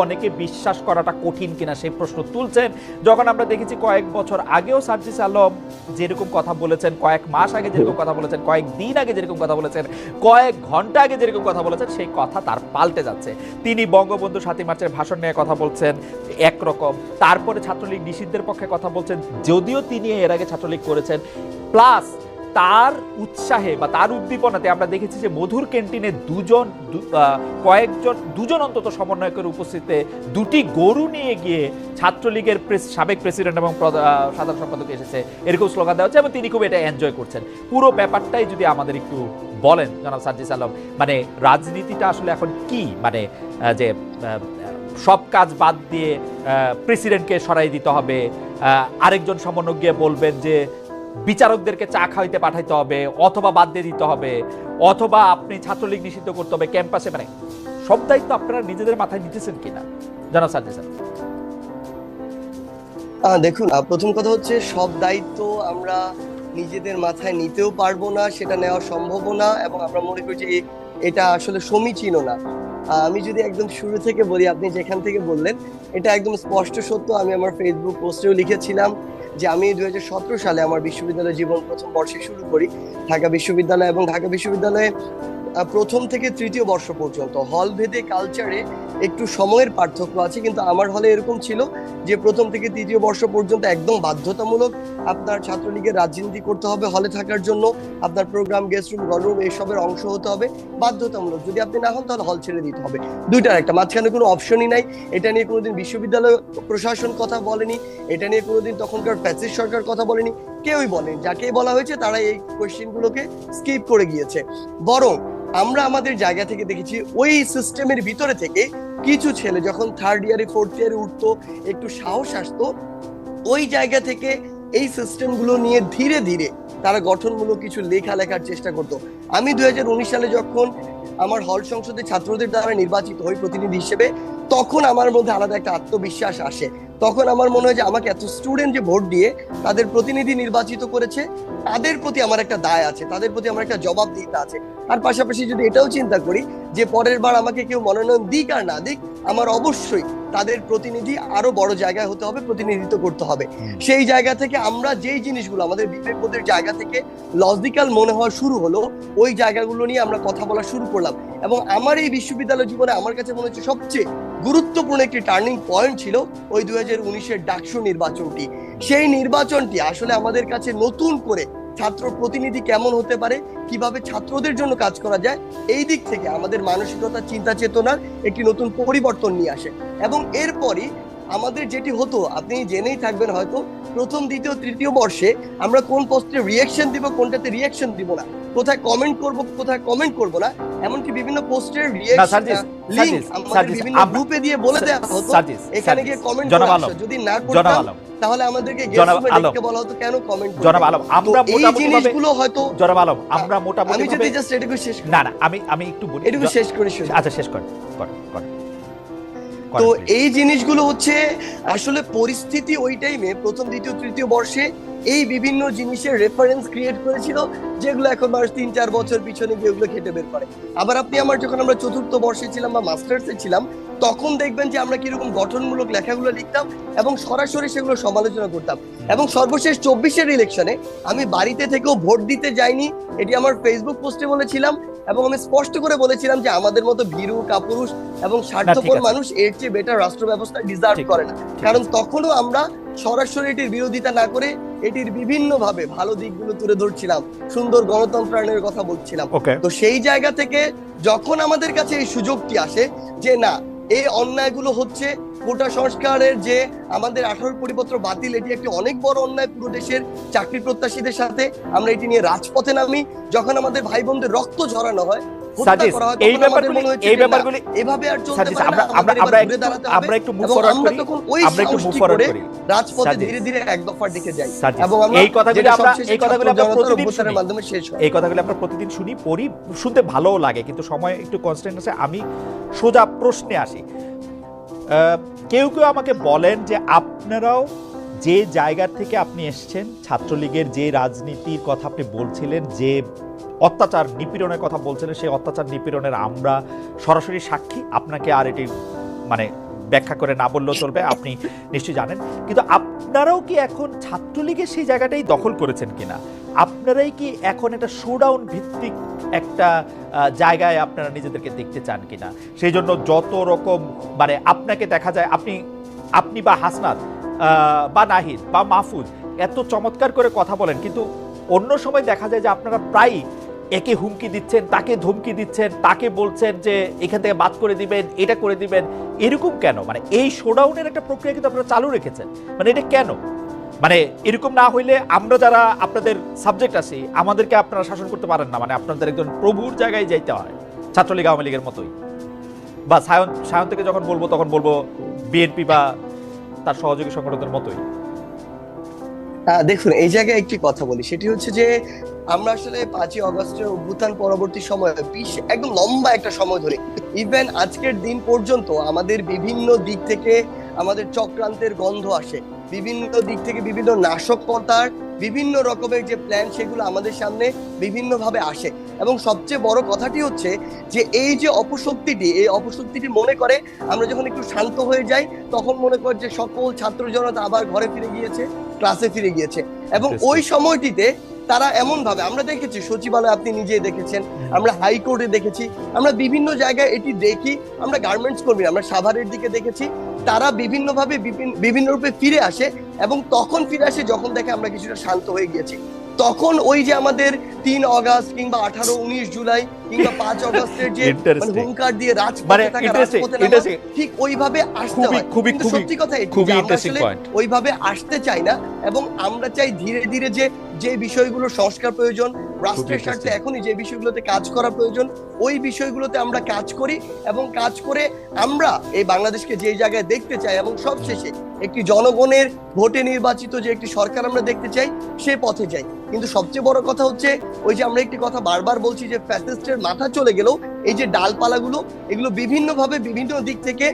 অনেকে বিশ্বাস করাটা কঠিন কিনা সেই প্রশ্ন তুলছেন। যখন আমরা দেখেছি কয়েক বছর আগেও সার্জিস আলম যেরকম কথা বলেছেন, কয়েক মাস আগে যেরকম কথা বলেছেন, কয়েক দিন আগে যেরকম কথা বলেছেন, কয়েক ঘণ্টা আগে যেরকম কথা বলেছেন, সেই কথা তার পাল্টে যাচ্ছে। তিনি বঙ্গবন্ধু সাতই মার্চের ভাষণ নিয়ে কথা বলছেন একরকম। তারপরে ছাত্রলীগ নিষিদ্ধের পক্ষে কথা বলছেন, যদিও তিনি এর আগে ছাত্রলীগ করেছেন। প্লাস তার উৎসাহে বা তার উদ্দীপনাতে আমরা দেখেছি যে মধুর ক্যান্টিনে দুজন কয়েকজন, দুজন অন্তত সমন্বয়কের উপস্থিতিতে দুটি গরু নিয়ে গিয়ে ছাত্রলীগের সাবেক প্রেসিডেন্ট এবং সাধারণ সম্পাদক এসেছে, এরকম স্লোগান দেওয়া হচ্ছে এবং তিনি খুব এটা এনজয় করছেন। পুরো ব্যাপারটাই যদি আমাদের একটু বলেন, জনাব সার্জিস আলম মানে রাজনীতিটা আসলে এখন কি? মানে যে সব কাজ বাদ দিয়ে প্রেসিডেন্টকে সরাই দিতে হবে আরেকজন সমন্বয় গিয়ে বলবেন যে বিচারকদেরকে চা খাইতে পাঠাইতে হবে, অথবা বাদ দিয়ে দিতে হবে, অথবা আপনি ছাত্রলীগ নিষিদ্ধ করতে হবে ক্যাম্পাসে মানে সব দায়িত্ব আপনারা নিজেদের মাথায় নিতেছেন কিনা? জানা সার্জি স্যার। দেখুন প্রথম কথা হচ্ছে সব দায়িত্ব আমরা নিজেদের মাথায় নিতেও পারব না, সেটা নেওয়া সম্ভবও না, এবং আমরা মনে করি যে এটা আসলে সমীচীনও না। আমি যদি একদম শুরু থেকে বলি, আপনি যেখান থেকে বললেন, এটা একদম স্পষ্ট সত্য, আমি আমার ফেসবুক পোস্টেও লিখেছিলাম। যে আমি দুই হাজার সতেরো সালে আমার বিশ্ববিদ্যালয় জীবন প্রথম বর্ষে শুরু করি। ঢাকা বিশ্ববিদ্যালয় এবং ঢাকা বিশ্ববিদ্যালয়ে প্রথম থেকে তৃতীয় বর্ষ পর্যন্ত। হল ভেদে কালচারে একটু সময়ের পার্থক্য আছে, কিন্তু আমার হলে এরকম ছিল যে প্রথম থেকে তৃতীয় বর্ষ পর্যন্ত একদম বাধ্যতামূলক আপনার ছাত্রলীগের রাজনীতি করতে হবে হলে থাকার জন্য, আপনার প্রোগ্রাম গেস্ট রুম গণরুম এইসবের অংশ হতে হবে, বাধ্যতামূলক। যদি আপনি না হন, তাহলে হল ছেড়ে দিতে হবে। দুইটার একটা, মাঝখানে কোনো অপশনই নাই। এটা নিয়ে কোনোদিন বিশ্ববিদ্যালয় প্রশাসন কথা বলেনি, এটা নিয়ে কোনোদিন তখনকার প্যাসিস সরকার কথা বলেনি। কেউই বলেনি। যাকে বলা হয়েছে তারা এই কোয়েশ্চেনগুলোকে স্কিপ করে গিয়েছে। বরং আমরা আমাদের জায়গা থেকে দেখেছি, ওই সিস্টেমের ভিতরে থেকে কিছু ছেলে যখন থার্ড ইয়ারে ফোর্থ ইয়ারে উঠতো, একটু সাহস আসতো, ওই জায়গা থেকে এই সিস্টেমগুলো নিয়ে ধীরে ধীরে তারা গঠনমূলক কিছু লেখা লেখার চেষ্টা করতো। আমি দুই হাজার উনিশ সালে যখন আমার হল সংসদে ছাত্রদের দ্বারা নির্বাচিত হই প্রতিনিধি হিসেবে, তখন আমার মধ্যে আলাদা একটা আত্মবিশ্বাস আসে। তখন আমার মনে হয় যে আমাকে এত স্টুডেন্ট যে ভোট দিয়ে তাদের প্রতিনিধি নির্বাচিত করেছে তাদের প্রতি আমার একটা দায় আছে তাদের প্রতি আমার একটা জবাবদিহিতা আছে। তার পাশাপাশি যদি এটাও চিন্তা করি যে পরের বার আমাকে কেউ মনোনয়ন দিক আর না দিক আমার অবশ্যই তাদের প্রতিনিধি আরও বড় জায়গায় হতে হবে প্রতিনিধিত্ব করতে হবে। সেই জায়গা থেকে আমরা যেই জিনিসগুলো আমাদের বিবেকবোধের জায়গা থেকে লজিক্যাল মনে হওয়া শুরু হলো ওই জায়গাগুলো নিয়ে আমরা কথা বলা শুরু করলাম। এবং আমার এই বিশ্ববিদ্যালয় জীবনে আমার কাছে মনে হচ্ছে সবচেয়ে গুরুত্বপূর্ণ একটি টার্নিং পয়েন্ট ছিল ওই দুই হাজার উনিশের ডাকসু নির্বাচনটি। সেই নির্বাচনটি আসলে আমাদের কাছে নতুন করে ছাত্র প্রতিনিধি কেমন হতে পারে, কীভাবে ছাত্রদের জন্য কাজ করা যায়, এই দিক থেকে আমাদের মানসিকতা, চিন্তা চেতনার একটি নতুন পরিবর্তন নিয়ে আসে। এবং এরপরই আমাদের যেটি হতো, আপনি জেনেই থাকবেন হয়তো, প্রথম, দ্বিতীয়, তৃতীয় বর্ষে আমরা কোন পোস্টে রিয়েকশন দিব, কোনটাতে রিয়েকশন দিব না। কোথায় কমেন্ট করব, কোথায় কমেন্ট করব না এমনকি বিভিন্ন পোস্টের না, লিংক আমাদের বিভিন্ন গ্রুপে দিয়ে বলে দেওয়া হতো এখানে গিয়ে কমেন্ট করে। যদি না করতাম তাহলে আমাদেরকে বলা হতো কেন কমেন্ট জনাব আলম আমরা মোটামুটি জিনিসগুলো হয়তো জনাব আলম আমরা মোটামুটি আমি যদি জাস্ট এটুকু শেষ না না আমি আমি একটু বলি এটুকু শেষ করে। আচ্ছা শেষ কর কর কর তো এই জিনিসগুলো হচ্ছে আসলে পরিস্থিতি ওই টাইমে প্রথম দ্বিতীয় তৃতীয় বর্ষে এই বিভিন্ন জিনিসের রেফারেন্স ক্রিয়েট করেছিল যেগুলো এখন মানুষ তিন চার বছর পিছনে গিয়ে ওগুলো খেটে বের করে। আবার আপনি আমার যখন আমরা চতুর্থ বর্ষে ছিলাম বা মাস্টার্সে ছিলাম তখন দেখবেন যে আমরা কীরকম গঠনমূলক লেখাগুলো লিখতাম এবং সরাসরি সেগুলো সমালোচনা করতাম। এবং সর্বশেষ চব্বিশের ইলেকশনে আমি বাড়িতে থেকেও ভোট দিতে যাইনি এটি আমার ফেসবুক পোস্টে বলেছিলাম এবং আমি স্পষ্ট করে বলেছিলাম যে আমাদের মতো ভীরু কাপুরুষ এবং স্বার্থপর মানুষ এর চেয়ে বেটার রাষ্ট্র ব্যবস্থা ডিজার্ভ করে না। কারণ তখনও আমরা সরাসরি এটির বিরোধিতা না করে এটির বিভিন্ন ভাবে ভালো দিকগুলো তুলে ধরছিলাম সুন্দর গণতন্ত্রায়নের কথা বলছিলাম। তো সেই জায়গা থেকে যখন আমাদের কাছে এই সুযোগটি আসে যে না এই অন্যায়গুলো হচ্ছে কোটা সংস্কারের যে আমাদের আঠারো পরিপত্র বাতিল, এটি একটি অনেক বড় অন্যায় পুরো দেশের চাকরি প্রত্যাশীদের সাথে। আমরা এটি নিয়ে রাজপথে নামি। যখন আমাদের ভাই বোনদের রক্ত ঝরানো হয় হত্যা সার্জিস করা এই ব্যাপারগুলি এই ব্যাপারগুলি এভাবে আর চলতে পারে না, আমরা আমরা এবার ঘুরে একটু দাঁড়াতে আমরা একটু মুভ ফরওয়ার্ড করি। আমরা একটু মুভ ফরওয়ার্ড করি রাজপথে ধীরে ধীরে এক দফার দিকে যাই। এবং এই কথাগুলি আমরা এই কথাগুলি আমরা প্রতিদিন শুনি। মাধ্যমে শেষ হয়। এই কথাগুলো আমরা প্রতিদিন শুনি পড়ি শুনতে ভালোও লাগে কিন্তু সময় একটু কনস্ট্যান্ট আছে আমি সোজা প্রশ্নে আসি। আহ, কেউ কেউ আমাকে বলেন যে আপনারাও যে জায়গা থেকে আপনি এসছেন ছাত্রলীগের যে রাজনীতির কথা আপনি বলছিলেন যে অত্যাচার নিপীড়নের কথা বলছিলেন সেই অত্যাচার নিপীড়নের আমরা সরাসরি সাক্ষী। আপনাকে আর এটি মানে ব্যাখ্যা করে না বললেও চলবে, আপনি নিশ্চয়ই জানেন। কিন্তু আপনারাও কি এখন ছাত্রলীগের সেই জায়গাটাই দখল করেছেন কিনা? আপনারাই কি এখন একটা শোডাউন ভিত্তিক একটা জায়গায় আপনারা নিজেদেরকে দেখতে চান কিনা? সেই জন্য যত রকম মানে আপনাকে দেখা যায়, আপনি আপনি বা হাসনাত বা নাহিদ, বা মাহফুজ, এত চমৎকার করে কথা বলেন, কিন্তু অন্য সময় দেখা যায় যে আপনারা প্রায়ই একে হুমকি দিচ্ছেন, তাকে ধমকি দিচ্ছেন, তাকে বলছেন যে এখান থেকে বাদ করে দিবেন, এটা করে দিবেন। এরকম কেন? মানে এই শোডাউনের একটা প্রক্রিয়া কিন্তু আপনারা চালু রেখেছেন। মানে এটা কেন? মানে এরকম না হইলে আমরা যারা আপনাদের সাবজেক্ট আছি, আমাদেরকে আপনারা শাসন করতে পারেন না। মানে আপনাদের একজন প্রভুর জায়গায় যাইতে হয়। ছাত্রলীগ, আওয়ামী লীগের মতোই। বা সায়ন সায়ন থেকে যখন বলব, তখন বলব বিএনপি বা তার সহযোগী সংগঠনের মতোই। দেখুন, এই জায়গায় একটি কথা বলি। সেটি হচ্ছে যে আমরা আসলে পাঁচই অগস্টের অভ্যুত্থান পরবর্তী সময়ে বিশ একদম লম্বা একটা সময় ধরে ইভেন আজকের দিন পর্যন্ত আমাদের বিভিন্ন দিক থেকে আমাদের চক্রান্তের গন্ধ আসে। বিভিন্ন দিক থেকে বিভিন্ন নাশকতার বিভিন্ন রকমের যে প্ল্যান সেগুলো আমাদের সামনে বিভিন্নভাবে আসে। এবং সবচেয়ে বড় কথাটি হচ্ছে যে এই যে অপশক্তিটি এই অপশক্তিটি মনে করে আমরা যখন একটু শান্ত হয়ে যাই তখন মনে করে যে সকল ছাত্র জনতা আবার ঘরে ফিরে গিয়েছে ক্লাসে ফিরে গিয়েছে। এবং ওই সময়টিতে তারা এমন ভাবে আমরা দেখেছি সচিবালয় আপনি নিজে দেখেছেন, আমরা হাইকোর্টে দেখেছি, আমরা বিভিন্ন জায়গায় এটি দেখি, আমরা গার্মেন্টস কর্মী আমরা সাভারের দিকে দেখেছি, তারা বিভিন্নভাবে বিভিন- বিভিন্ন রূপে ফিরে আসে এবং তখন ফিরে আসে যখন দেখে আমরা কিছুটা শান্ত হয়ে গিয়েছি। তখন ওই যে আমাদের তিন অগাস্ট কিংবা আঠারো, উনিশ জুলাই কিংবা পাঁচ অগস্টের যে মানে হুঙ্কার দিয়ে মানে রাজপথে থাকা রাজপথে ঠিক ওইভাবে আসতে খুবই- হয়। খুবই- খুবই- সত্যি কথা খুবই আমরা ইন্টারেস্টিং পয়েন্ট ওইভাবে আসতে চাই না এবং আমরা চাই ধীরে ধীরে যে যে বিষয়গুলো সংস্কার প্রয়োজন রাষ্ট্রের স্বার্থে এখনই যে বিষয়গুলোতে কাজ করা প্রয়োজন ওই বিষয়গুলোতে আমরা কাজ করি এবং কাজ করে আমরা এই বাংলাদেশকে যে জায়গায় দেখতে চাই এবং সবশেষে একটি জনগণের ভোটে নির্বাচিত যে একটি সরকার আমরা দেখতে চাই সে পথে যাই। কিন্তু সবচেয়ে বড় কথা হচ্ছে ওই যে আমরা একটি কথা বারবার বলছি যে ফ্যাসিস্টের মাথা চলে গেলেও এই যে ডালপালাগুলো, এগুলো বিভিন্নভাবে বিভিন্ন দিক থেকে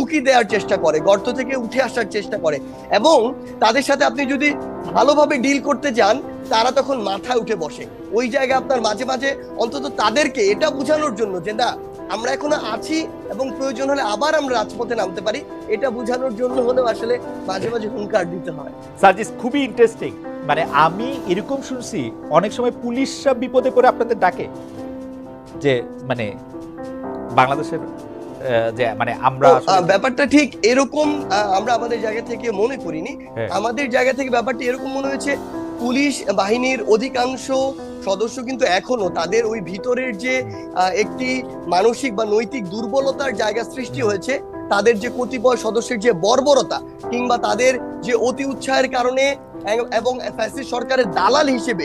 উকি দেওয়ার চেষ্টা করে, গর্ত থেকে উঠে আসার চেষ্টা করে এবং তাদের সাথে আপনি যদি ভালোভাবে ডিল করতে যান, তারা তখন মাথায় উঠে বসে। ওই জায়গায় আপনার মাঝে মাঝে অন্তত তাদেরকে এটা বোঝানোর জন্য যে, না, আমরা এখনও আছি এবং প্রয়োজন হলে আবার আমরা রাজপথে নামতে পারি। এটা বোঝানোর জন্য হলেও আসলে মাঝে মাঝে হুঙ্কার দিতে হয়। সার্জিস, খুবই ইন্টারেস্টিং মানে আমি এরকম শুনছি, অনেক সময় পুলিশরা বিপদে পড়ে আপনাদের ডাকে। যে মানে বাংলাদেশের যে মানে আমরা ব্যাপারটা ঠিক এরকম আমরা আমাদের জায়গা থেকে মনে করিনি হ্যাঁ। আমাদের জায়গা থেকে ব্যাপারটা এরকম মনে হয়েছে পুলিশ বাহিনীর অধিকাংশ সদস্য কিন্তু এখনও তাদের ওই ভিতরের যে একটি মানসিক বা নৈতিক দুর্বলতার জায়গা সৃষ্টি হয়েছে তাদের যে কতিপয় সদস্যের যে বর্বরতা কিংবা তাদের যে অতি উৎসাহের কারণে এবং ফ্যাসিস্ট সরকারের দালাল হিসেবে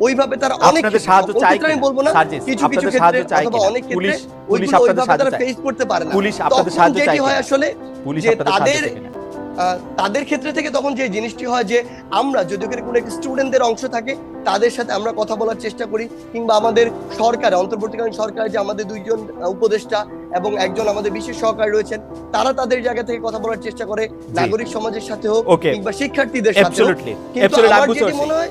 ওইভাবে তারা অনেক সাহায্য চাই আমি বলব না কিছু কিছু ক্ষেত্রে চাই অথবা অনেক ক্ষেত্রে পুলিশ আপনাদের সাহায্য চায় ফেস করতে পারে না। পুলিশ আপনাদের সাহায্য চাই হয় আসলে পুলিশ যে তাদের- তাদের ক্ষেত্রে থেকে তখন যে জিনিসটি হয় যে আমরা যদি কোনো একটি স্টুডেন্টদের অংশ থাকে তাদের সাথে আমরা কথা বলার চেষ্টা করি কিংবা আমাদের সরকার অন্তর্বর্তীকালীন সরকার যে আমাদের দুইজন উপদেষ্টা এবং একজন আমাদের বিশেষ সহকারী রয়েছেন তারা তাদের জায়গা থেকে কথা বলার চেষ্টা করে নাগরিক সমাজের সাথে হোক কিংবা শিক্ষার্থীদের সাথে হোক। কিন্তু আমার যেটি মনে হয়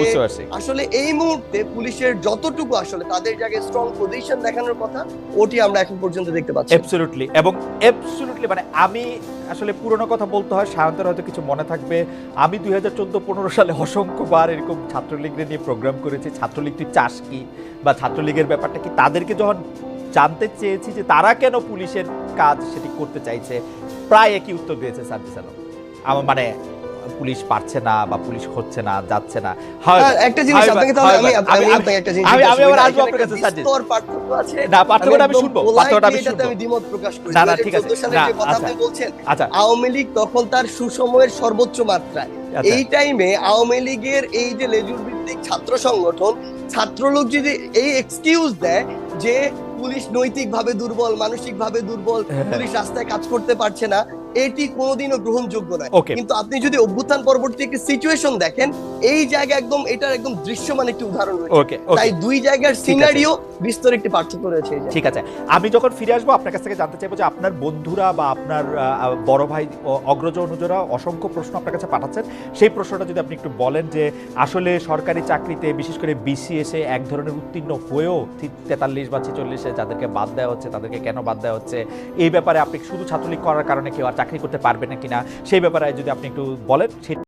বুঝতে পারছি। আসলে এই মুহূর্তে পুলিশের যতটুকু আসলে তাদের জায়গায় স্ট্রং পজিশন দেখানোর কথা ওটি আমরা এখন পর্যন্ত দেখতে পাচ্ছি। অ্যাবসলিউটলি এবং অ্যাবসলিউটলি মানে আমি আসলে পুরনো কথা বলতে হয় সায়ন্তের হয়তো কিছু মনে থাকবে। আমি দুই হাজার চোদ্দ পনেরো সালে অসংখ্যবার এরকম ছাত্রলীগের নিয়ে প্রোগ্রাম করেছি ছাত্রলীগ তুই চাস কি বা ছাত্রলীগের ব্যাপারটা কি? তাদেরকে যখন জানতে চেয়েছি যে তারা কেন পুলিশের কাজ সেটি করতে চাইছে প্রায় একই উত্তর দিয়েছে সার্জিস আলম। আমার মানে পুলিশ পারছে না বা পুলিশ হচ্ছে না যাচ্ছে না একটা জিনিস আপনাকে তাহলে আমি একটা জিনিস আমি- আমি আবার আসব আপনার কাছে, পার্থক্য আছে না পার্থক্যটা আমি শুনব পার্থক্যটা আমি শুনব আমি দ্বিমত প্রকাশ করি না, না, ঠিক আছে। না, আচ্ছা। আপনি বলছেন আচ্ছা আওয়ামী লীগ তখন তার সুসময়ের সর্বোচ্চ মাত্রায় আচ্ছা। এই টাইমে আওয়ামী লীগের এই যে লেজুর ভিত্তিক ছাত্র সংগঠন ছাত্রলোক যদি এই এক্সকিউজ দেয় যে পুলিশ নৈতিকভাবে দুর্বল মানসিকভাবে দুর্বল হ্যাঁ। পুলিশ রাস্তায় কাজ করতে পারছে না এটি কোনোদিনও গ্রহণযোগ্য নয়. কিন্তু আপনি যদি অভ্যুত্থান পরবর্তী একটি সিচুয়েশন দেখেন এই জায়গা একদম এটার একদম দৃশ্যমান একটি উদাহরণ রয়েছে। তাই দুই জায়গার সিনারিও বিস্তর একটি পার্থক্য রয়েছে ঠিক আছে। আমি যখন ফিরে আসব, আপনার কাছ থেকে জানতে চাইব যে আপনার বন্ধুরা বা আপনার বড় ভাই অগ্রজ অনুজরা অসংখ্য প্রশ্ন আপনার কাছে পাঠাচ্ছেন। সেই প্রশ্নটা যদি আপনি একটু বলেন যে, আসলে সরকারি চাকরিতে, বিশেষ করে বিসিএসে এক ধরনের উত্তীর্ণ হয়েও তেতাল্লিশ বা ছেচল্লিশে যাদেরকে বাদ দেওয়া হচ্ছে, তাদেরকে কেন বাদ দেওয়া হচ্ছে, এই ব্যাপারে আপনি শুধু ছাত্রলীগ করার কারণে কেউ আর চাকরি করতে পারবে না কিনা, সেই ব্যাপারে যদি আপনি একটু বলেন